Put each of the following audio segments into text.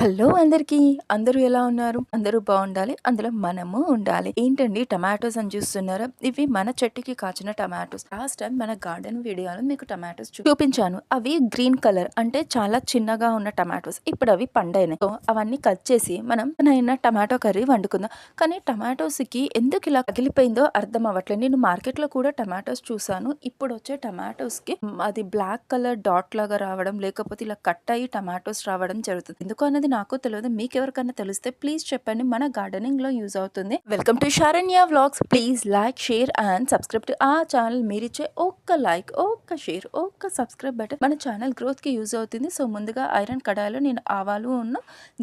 Hello అందరికీ. అందరూ ఎలా ఉన్నారు? అందరూ బాగుండాలి. అందులో మనము ఉండాలి. ఏంటండి టమాటోస్ అని చూస్తున్నారా? ఇవి మన చెట్టుకి కాచిన టమాటోస్. లాస్ట్ టైం మన గార్డెన్ వీడియోలో మీకు టమాటోస్ చూపించాను. అవి గ్రీన్ కలర్ అంటే చాలా చిన్నగా ఉన్న టమాటోస్. ఇప్పుడు అవి పండైనాయి. సో అవన్నీ కట్ చేసి మనం అయిన టమాటో కర్రీ వండుకుందాం. కానీ టమాటోస్కి ఎందుకు ఇలా తగిలిపోయిందో అర్థం అవ్వట్లేదు. నేను మార్కెట్లో కూడా టమాటోస్ చూసాను ఇప్పుడు వచ్చే టమాటోస్కి అది బ్లాక్ కలర్ డాట్ లాగా రావడం లేకపోతే ఇలా కట్ అయ్యి టమాటోస్ రావడం జరుగుతుంది. ఎందుకు అన్నది నాకు తెలియదు మీకు ఎవరికైనా తెలిస్తే ప్లీజ్ చెప్పండి మన గార్డెనింగ్లో యూజ్ అవుతుంది. Welcome to Sharanya vlogs. Please like share and subscribe to ఆ ఛానల్. మీరిచ్చే ఒక్క లైక్ ఒక్క షేర్ ఒక్క సబ్స్క్రైబ్ బటన్ మన ఛానల్ గ్రోత్కి యూజ్ అవుతుంది. సో ముందుగా ఐరన్ కడాయిలో నేను ఆవాలు ఉన్న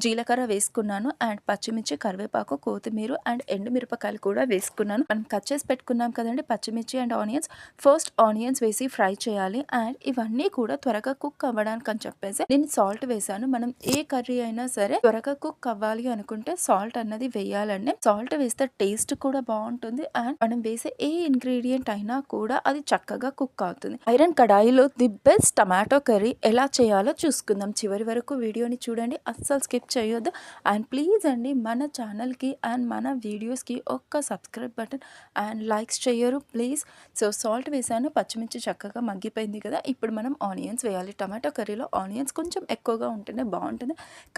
జీలకర్ర వేసుకున్నాను అండ్ పచ్చిమిర్చి కరివేపాకు కొత్తిమీర అండ్ ఎండు మిరపకాయలు కూడా వేసుకున్నాను. మనం కట్ చేసి పెట్టుకున్నాం కదండి పచ్చిమిర్చి అండ్ ఆనియన్స్. ఫస్ట్ ఆనియన్స్ వేసి ఫ్రై చేయాలి అండ్ ఇవన్నీ కూడా త్వరగా కుక్ అవ్వడానికి అని చెప్పేసి నేను సాల్ట్ వేసాను. మనం ఏ కర్రీ అయినా సరే త్వరగా కుక్ అవ్వాలి అనుకుంటే సాల్ట్ అన్నది వేయాలండి. సాల్ట్ వేస్తే టేస్ట్ కూడా బాగుంటుంది అండ్ మనం వేసే ఏ ఇంగ్రీడియంట్ అయినా కూడా అది చక్కగా కుక్ అవుతుంది. ఐరన్ కడాయిలో ది బెస్ట్ టమాటో కర్రీ ఎలా చేయాలో చూసుకుందాం. చివరి వరకు వీడియోని చూడండి. అస్సలు స్కిప్ చేయొద్దు. అండ్ ప్లీజ్ అండి మన ఛానల్కి అండ్ మన వీడియోస్కి ఒక్క సబ్స్క్రైబ్ బటన్ అండ్ లైక్స్ చేయరు ప్లీజ్. సో సాల్ట్ వేసాను. పచ్చిమిర్చి చక్కగా మగ్గిపోయింది కదా. ఇప్పుడు మనం ఆనియన్స్ వేయాలి. టమాటో కర్రీలో ఆనియన్స్ కొంచెం ఎక్కువగా ఉంటేనే బాగుంటుంది.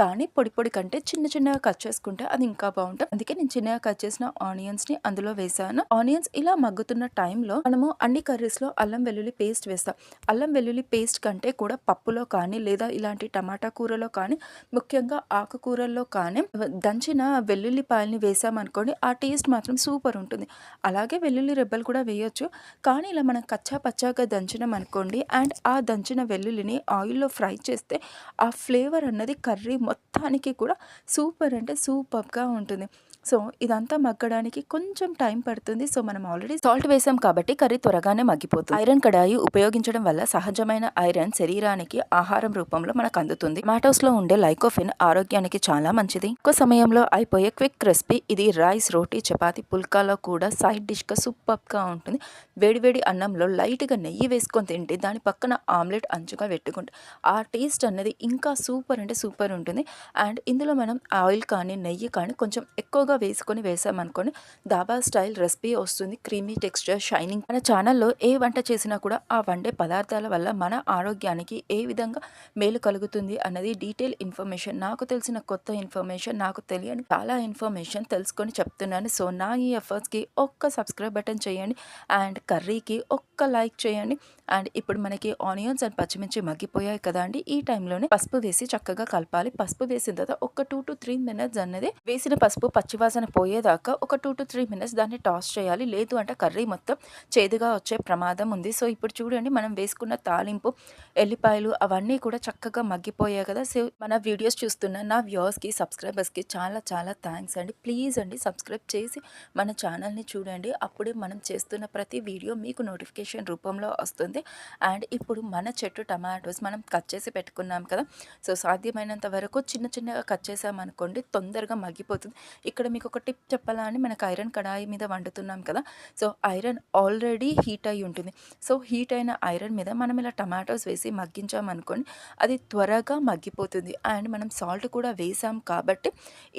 కానీ పొడి పొడి కంటే చిన్న చిన్నగా కట్ చేసుకుంటే అది ఇంకా బాగుంటుంది. అందుకే నేను చిన్నగా కట్ చేసిన ఆనియన్స్ని అందులో వేసాను. ఆనియన్స్ ఇలా మగ్గుతున్న టైంలో మనము అన్ని కర్రీస్లో అల్లం వెల్లుల్లి పేస్ట్ వేస్తాం. అల్లం వెల్లుల్లి పేస్ట్ కంటే కూడా పప్పులో కానీ లేదా ఇలాంటి టమాటా కూరలో కానీ ముఖ్యంగా ఆకుకూరల్లో కానీ దంచిన వెల్లుల్లిపాయల్ని వేసామనుకోండి ఆ టేస్ట్ మాత్రం సూపర్ ఉంటుంది. అలాగే వెల్లుల్లి రెబ్బలు కూడా వేయొచ్చు. కానీ ఇలా మనం కచ్చా పచ్చాగా దంచినాం అనుకోండి అండ్ ఆ దంచిన వెల్లుల్లిని ఆయిల్లో ఫ్రై చేస్తే ఆ ఫ్లేవర్ అన్నది కర్రీ మొత్తానికి కూడా సూపర్ అంటే సూపర్గా ఉంటుంది. సో ఇదంతా మగ్గడానికి కొంచెం టైం పడుతుంది. సో మనం ఆల్రెడీ సాల్ట్ వేసాం కాబట్టి కర్రీ త్వరగానే మగ్గిపోతుంది. ఐరన్ కడాయి ఉపయోగించడం వల్ల సహజమైన ఐరన్ శరీరానికి ఆహారం రూపంలో మనకు అందుతుంది. మాటోస్లో ఉండే లైకోఫిన్ ఆరోగ్యానికి చాలా మంచిది. ఎక్కువ సమయంలో అయిపోయే క్విక్ రెసిపీ ఇది రైస్ రోటీ చపాతి పుల్కాలో కూడా సైడ్ డిష్గా సూపర్గా ఉంటుంది వేడివేడి అన్నంలో లైట్గా నెయ్యి వేసుకొని తింటే దాని పక్కన ఆమ్లెట్ అంచుగా పెట్టుకుంటే ఆ టేస్ట్ అనేది ఇంకా సూపర్ అంటే సూపర్ ఉంటుంది. అండ్ ఇందులో మనం ఆయిల్ కానీ నెయ్యి కానీ కొంచెం ఎక్కువగా వేసుకొని వేసామనుకోండి దాబా స్టైల్ రెసిపీ వస్తుంది. Creamy texture shining. మన ఛానల్లో ఏ వంట చేసినా కూడా ఆ వండే పదార్థాల వల్ల మన ఆరోగ్యానికి ఏ విధంగా మేలు కలుగుతుంది అన్నది డీటెయిల్ ఇన్ఫర్మేషన్ నాకు తెలిసిన కొత్త ఇన్ఫర్మేషన్ నాకు తెలియని చాలా ఇన్ఫర్మేషన్ తెలుసుకొని చెప్తున్నాను. సో నా ఈ ఎఫర్ట్స్కి ఒక్క సబ్స్క్రైబ్ బటన్ చేయండి అండ్ కర్రీకి ఒక్క లైక్ చేయండి. అండ్ ఇప్పుడు మనకి ఆనియన్స్ అండ్ పచ్చిమిర్చి మగ్గిపోయాయి కదా అండి. ఈ టైంలోనే పసుపు వేసి చక్కగా కలపాలి. పసుపు వేసిన తర్వాత ఒక టూ టు త్రీ మినిట్స్ అన్నది వేసిన పసుపు పచ్చివా పచ్చివాసన పోయేదాకా ఒక టూ టు త్రీ మినిట్స్ దాన్ని టాస్ చేయాలి. లేదు అంటే కర్రీ మొత్తం చేదుగా వచ్చే ప్రమాదం ఉంది. సో ఇప్పుడు చూడండి మనం వేసుకున్న తాలింపు ఎల్లిపాయలు అవన్నీ కూడా చక్కగా మగ్గిపోయాయి కదా. సో మన వీడియోస్ చూస్తున్న నా వ్యూవర్స్కి సబ్స్క్రైబర్స్కి చాలా చాలా థ్యాంక్స్ అండి. ప్లీజ్ అండి సబ్స్క్రైబ్ చేసి మన ఛానల్ని చూడండి. అప్పుడే మనం చేస్తున్న ప్రతి వీడియో మీకు నోటిఫికేషన్ రూపంలో వస్తుంది. అండ్ ఇప్పుడు మన చెట్టు టమాటోస్ మనం కట్ చేసి పెట్టుకున్నాం కదా. సో సాధ్యమైనంత వరకు చిన్న చిన్నగా కట్ చేసామనుకోండి తొందరగా మగ్గిపోతుంది. ఇక్కడ మీకు ఒక టిప్ చెప్పాలా అని మనకు ఐరన్ కడాయి మీద వండుతున్నాం కదా. సో ఐరన్ ఆల్రెడీ హీట్ అయి ఉంటుంది. సో హీట్ అయిన ఐరన్ మీద మనం ఇలా టమాటోస్ వేసి మగ్గించామనుకోండి అది త్వరగా మగ్గిపోతుంది. అండ్ మనం సాల్ట్ కూడా వేసాం కాబట్టి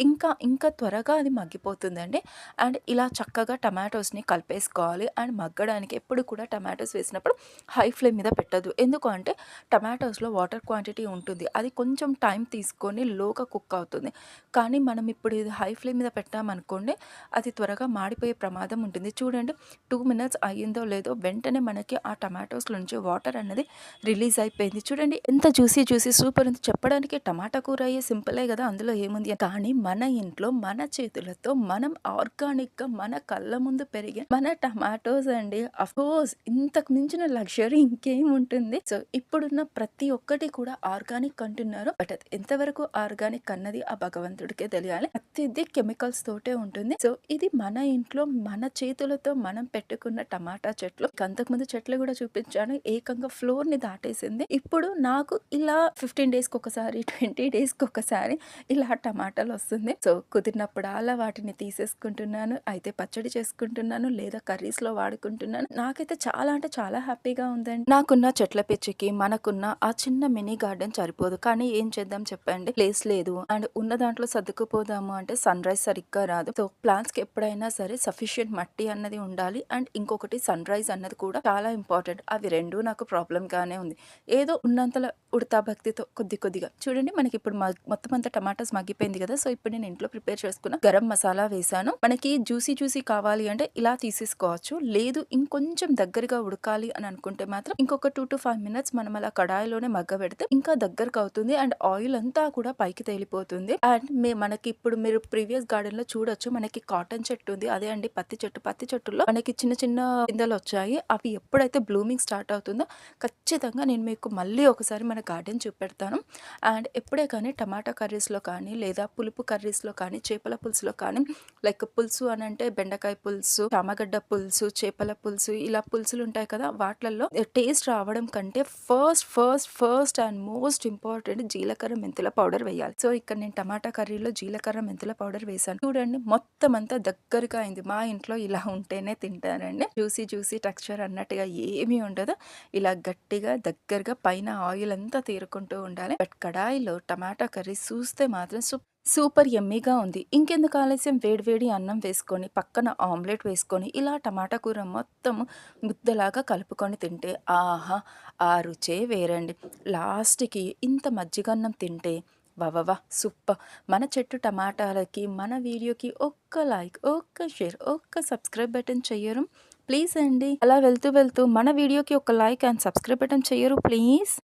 ఇంకా ఇంకా త్వరగా అది మగ్గిపోతుందండి. అండ్ ఇలా చక్కగా టమాటోస్ని కలిపేసుకోవాలి. అండ్ మగ్గడానికి ఎప్పుడు కూడా టమాటోస్ వేసినప్పుడు హై ఫ్లేమ్ మీద పెట్టదు ఎందుకు అంటే టమాటోస్లో వాటర్ క్వాంటిటీ ఉంటుంది. అది కొంచెం టైం తీసుకొని లోగా కుక్ అవుతుంది. కానీ మనం ఇప్పుడు ఇది హై ఫ్లేమ్ మీద పెట్టామనుకోండి అది త్వరగా మాడిపోయే ప్రమాదం ఉంటుంది. చూడండి టూ మినిట్స్ అయ్యిందో లేదో వెంటనే మనకి ఆ టమాటోస్ నుంచి వాటర్ అనేది రిలీజ్ అయిపోయింది. చూడండి ఎంత జ్యూసీ జ్యూసీ సూపర్ ఉంది. చెప్పడానికి టమాటా కూర అయ్యే సింపులే కదా అందులో ఏముంది? కానీ మన ఇంట్లో మన చేతులతో మనం ఆర్గానిక్గా మన కళ్ళ ముందు పెరిగే మన టమాటోస్ అండి అఫ్కోర్స్ ఇంతకు మించిన లగ్జరీ ఇంకేం ఉంటుంది? సో ఇప్పుడున్న ప్రతి ఒక్కటి కూడా ఆర్గానిక్ అంటున్నారు. బట్ ఎంతవరకు ఆర్గానిక్ అన్నది ఆ భగవంతుడికే తెలియాలి. ప్రతిదీ కెమికల్స్ తోటే ఉంటుంది. సో ఇది మన ఇంట్లో మన చేతులతో మనం పెట్టుకున్న టమాటా చెట్లు. అంతకుముందు చెట్లు కూడా చూపించాను. ఏకంగా ఫ్లోర్ని దాటేసింది. ఇప్పుడు నాకు ఇలా ఫిఫ్టీన్ డేస్కి ఒకసారి ట్వంటీ డేస్కి ఒకసారి ఇలా టమాటాలు వస్తుంది. సో కుదిరినప్పుడు అలా వాటిని తీసేసుకుంటున్నాను. అయితే పచ్చడి చేసుకుంటున్నాను లేదా కర్రీస్లో వాడుకుంటున్నాను. నాకైతే చాలా అంటే చాలా హ్యాపీగా ఉందండి. నాకున్న చెట్ల పిచ్చికి మనకున్న ఆ చిన్న మినీ గార్డెన్ సరిపోదు. కానీ ఏం చేద్దాం చెప్పండి? ప్లేస్ లేదు. అండ్ ఉన్న దాంట్లో సర్దుకుపోదాము అంటే సన్ రైజ్ సరిగ్గా రాదు. సో ప్లాంట్స్కి ఎప్పుడైనా సరే సఫిషియెంట్ మట్టి అన్నది ఉండాలి. అండ్ ఇంకొకటి సన్ రైజ్ అన్నది కూడా చాలా ఇంపార్టెంట్. అవి రెండు నాకు ప్రాబ్లం గానే ఉంది. ఏదో ఉన్నంతలో ఉడతా భక్తితో కొద్ది కొద్దిగా. చూడండి మనకి ఇప్పుడు మొత్తం అంతా టమాటాస్ మగ్గిపోయింది కదా. సో ఇప్పుడు నేను ఇంట్లో ప్రిపేర్ చేసుకున్న గరం మసాలా వేసాను మనకి జ్యూసీ జ్యూసీ కావాలి అంటే ఇలా తీసేసుకోవచ్చు. లేదు ఇంకొంచెం దగ్గరగా ఉడకాలి అని అనుకుంటే మాత్రం ఇంకొక టూ టు ఫైవ్ మినిట్స్ మనం అలా కడాయిలోనే మగ్గ పెడితే ఇంకా దగ్గరకు అవుతుంది. అండ్ ఆయిల్ అంతా కూడా పైకి తేలిపోతుంది. అండ్ మే మనకి ఇప్పుడు మీరు ప్రీవియస్ గార్డెన్ లో చూడొచ్చు. మనకి కాటన్ చెట్టు ఉంది. అదే అండి పత్తి చెట్టు. పత్తి చెట్టులో మనకి చిన్న చిన్న కిందలు వచ్చాయి. అవి ఎప్పుడైతే బ్లూమింగ్ స్టార్ట్ అవుతుందో ఖచ్చితంగా నేను మీకు మళ్ళీ ఒకసారి మన గార్డెన్ చూపెడతాను. అండ్ ఎప్పుడే కానీ టమాటా కర్రీస్లో కానీ లేదా పులుపు కర్రీస్లో కానీ చేపల పులుసులో కానీ లైక్ పులుసు అని అంటే బెండకాయ పులుసు చామగడ్డ పులుసు చేపల పులుసు ఇలా పులుసులు ఉంటాయి కదా వాటిల్లో టేస్ట్ రావడం కంటే first first first and most important జీలకర్ర మెంతుల పౌడర్ వేయాలి. సో ఇక్కడ నేను టమాటా కర్రీలో జీలకర్ర మెంతుల పౌడర్ వేసాను చూడండి మొత్తం అంతా దగ్గరగా అయింది. మా ఇంట్లో ఇలా ఉంటేనే తింటానండి. జ్యూసీ జ్యూసీ టెక్స్చర్ అన్నట్టుగా ఏమీ ఉండదు. ఇలా గట్టిగా దగ్గరగా పైన ఆయిల్ అంతా తీరుకుంటూ ఉండాలి. బట్ కడాయిలో టమాటా కర్రీ చూస్తే మాత్రం సూప్ సూపర్ ఎమ్మీగా ఉంది. ఇంకెందుకు ఆలస్యం? వేడివేడి అన్నం వేసుకొని పక్కన ఆమ్లెట్ వేసుకొని ఇలా టమాటా కూర మొత్తం ముద్దలాగా కలుపుకొని తింటే ఆహా ఆ రుచే వేరండి. లాస్ట్కి ఇంత మజ్జిగన్నం తింటే వవవా సూపర్ మన చెట్టు టమాటాలకి మన వీడియోకి ఒక్క లైక్ ఒక్క షేర్ ఒక్క సబ్స్క్రైబ్ బటన్ చెయ్యరు. ప్లీజ్ అండి. అలా వెళ్తూ వెళ్తూ మన వీడియోకి ఒక లైక్ అండ్ సబ్స్క్రైబ్ బటన్ చెయ్యరు ప్లీజ్.